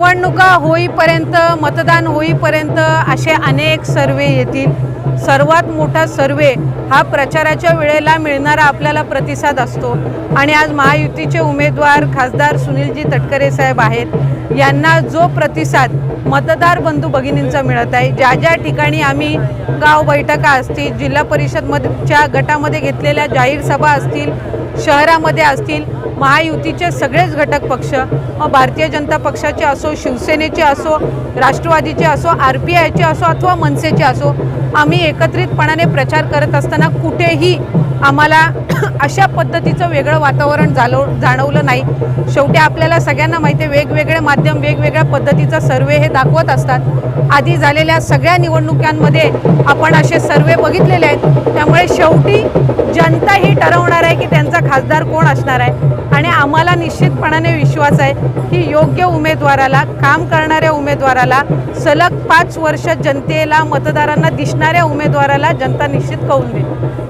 निवडणुका होईपर्यंत मतदान होईपर्यंत असे अनेक सर्वे येतील. सर्वात मोठा सर्वे हा प्रचाराच्या वेळेला मिळणारा आपल्याला प्रतिसाद असतो. आणि आज महायुतीचे उमेदवार खासदार सुनीलजी तटकरे साहेब आहेत. यांना जो प्रतिसाद मतदार बंधू भगिनींचा मिळत आहे ज्या ज्या ठिकाणी आम्ही गाव बैठका असतील जिल्हा परिषदमधच्या गटामध्ये घेतलेल्या जाहीर सभा असतील शहरामध्ये असतील महायुतीचे सगळेच घटक पक्ष मग भारतीय जनता पक्षाचे असो शिवसेनेचे असो राष्ट्रवादीचे असो आर पी आयचे असो अथवा मनसेचे असो आम्ही एकत्रितपणाने प्रचार करत असताना कुठेही आम्हाला अशा पद्धतीचं वेगळं वातावरण जाणव जाणवलं नाही. शेवटी आपल्याला सगळ्यांना माहिती आहे वेगवेगळे माध्यम वेगवेगळ्या पद्धतीचा सर्वे हे दाखवत असतात. आधी झालेल्या सगळ्या निवडणुकांमध्ये आपण असे सर्वे बघितलेले आहेत. त्यामुळे शेवटी जनता ही ठरवणार आहे की त्यांचा खासदार कोण असणार आहे. आणि आम्हाला निश्चितपणाने विश्वास आहे की योग्य उमेदवाराला काम करणाऱ्या उमेदवाराला सलग पाच वर्ष जनतेला मतदारांना दिसणाऱ्या उमेदवाराला जनता निश्चित कौल देईल.